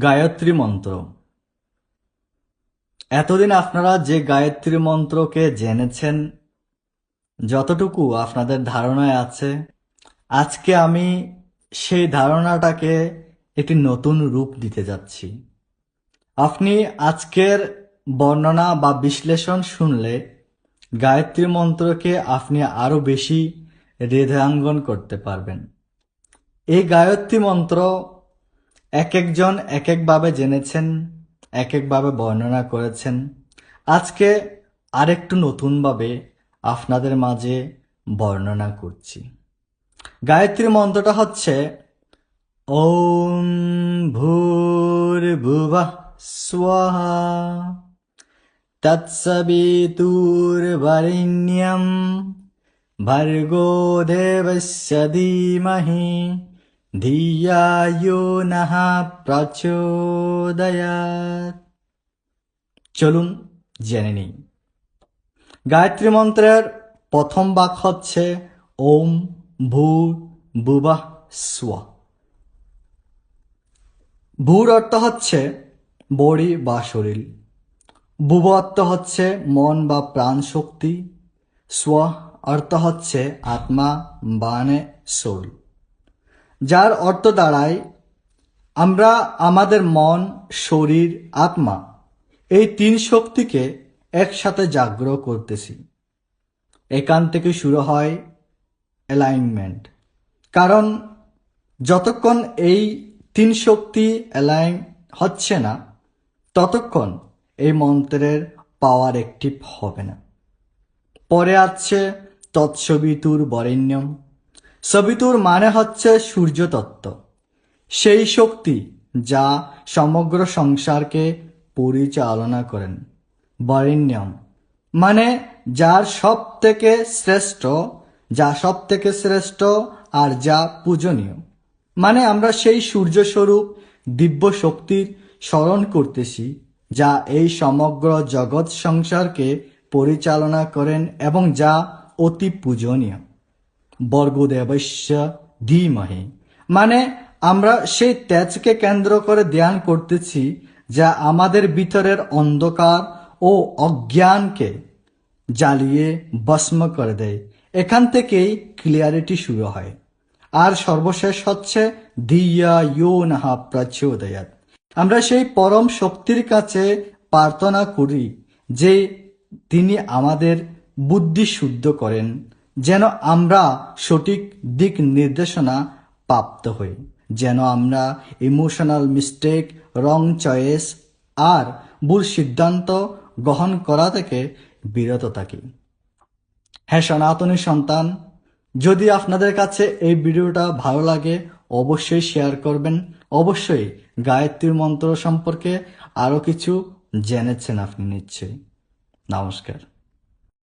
গায়ত্রী মন্ত্র। এতদিন আপনারা যে গায়ত্রী মন্ত্রকে জেনেছেন, যতটুকু আপনাদের ধারণায় আছে, আজকে আমি সেই ধারণাটাকে একটি নতুন রূপ দিতে যাচ্ছি। আপনি আজকের বর্ণনা বা বিশ্লেষণ শুনলে গায়ত্রী মন্ত্রকে আপনি আরও বেশি হৃদয়াঙ্গন করতে পারবেন। এই গায়ত্রী মন্ত্র এক একজন এক একভাবে জেনেছেন এক একভাবে বর্ণনা করেছেন। আজকে আরেকটু নতুনভাবে আপনাদের মাঝে বর্ণনা করছি। গায়ত্রী মন্ত্রটা হচ্ছে, ওম ভূর্ভুবঃ স্বাহা, তৎসবিতুর্বরেণ্যম, ভর্গো দেবস্য ধীমহি। ধিয়ায়ো নঃ প্রচোদয়াৎ চলুন জেনে নিই গায়ত্রী মন্ত্রের প্রথম বাক হচ্ছে ওম ভূর বুবাহ স্ব ভূর অর্থ হচ্ছে বড়ি বা শরীর বুব অর্থ হচ্ছে মন বা প্রাণ শক্তি স্ব অর্থ হচ্ছে আত্মা বানে সোল যার অর্থ দাঁড়ায়, আমরা আমাদের মন, শরীর, আত্মা, এই তিন শক্তিকে একসাথে জাগ্রহ করতেছি। এখান থেকে শুরু হয় অ্যালাইনমেন্ট কারণ যতক্ষণ এই তিন শক্তি অ্যালাইন হচ্ছে না, ততক্ষণ এই মন্ত্রের পাওয়ার অ্যাক্টিভ হবে না। পরে আছে তৎসবিতুর বরেণ্যম। সবিতুর মানে হচ্ছে সূর্যতত্ত্ব। সেই শক্তি যা সমগ্র সংসারকে পরিচালনা করেন। বরেণ্যম। মানে যার সব থেকে শ্রেষ্ঠ, যা সব থেকে শ্রেষ্ঠ আর যা পূজনীয়। মানে আমরা সেই সূর্যস্বরূপ দিব্য শক্তির স্মরণ করতেছি, যা এই সমগ্র জগৎ সংসারকে পরিচালনা করেন এবং যা অতি পূজনীয়। বর্গদেবস্য ধীমহি। মানে আমরা সেই তেজকে কেন্দ্র করে ধ্যান করতেছি যা আমাদের ভিতরের অন্ধকার ও অজ্ঞানকে জ্বালিয়ে ভস্ম করে দেয়। এখান থেকেই ক্লিয়ারিটি শুরু হয়। আর সর্বশেষ হচ্ছে ধিয়া ইয়ো নাহা প্রচোদয়াত। আমরা সেই পরম শক্তির কাছে প্রার্থনা করি যে তিনি আমাদের বুদ্ধি শুদ্ধ করেন। যেন আমরা সঠিক দিক নির্দেশনা প্রাপ্ত হই। যেন আমরা ইমোশনাল মিস্টেক রং চয়েস আর ভুল সিদ্ধান্ত গ্রহণ করা থেকে বিরত থাকি। হ্যাঁ সনাতনী সন্তান, যদি আপনাদের কাছে এই ভিডিওটা ভালো লাগে, অবশ্যই শেয়ার করবেন। অবশ্যই গায়ত্রীর মন্ত্র সম্পর্কে আরও কিছু জেনেছেন আপনি নিশ্চয়ই। নমস্কার।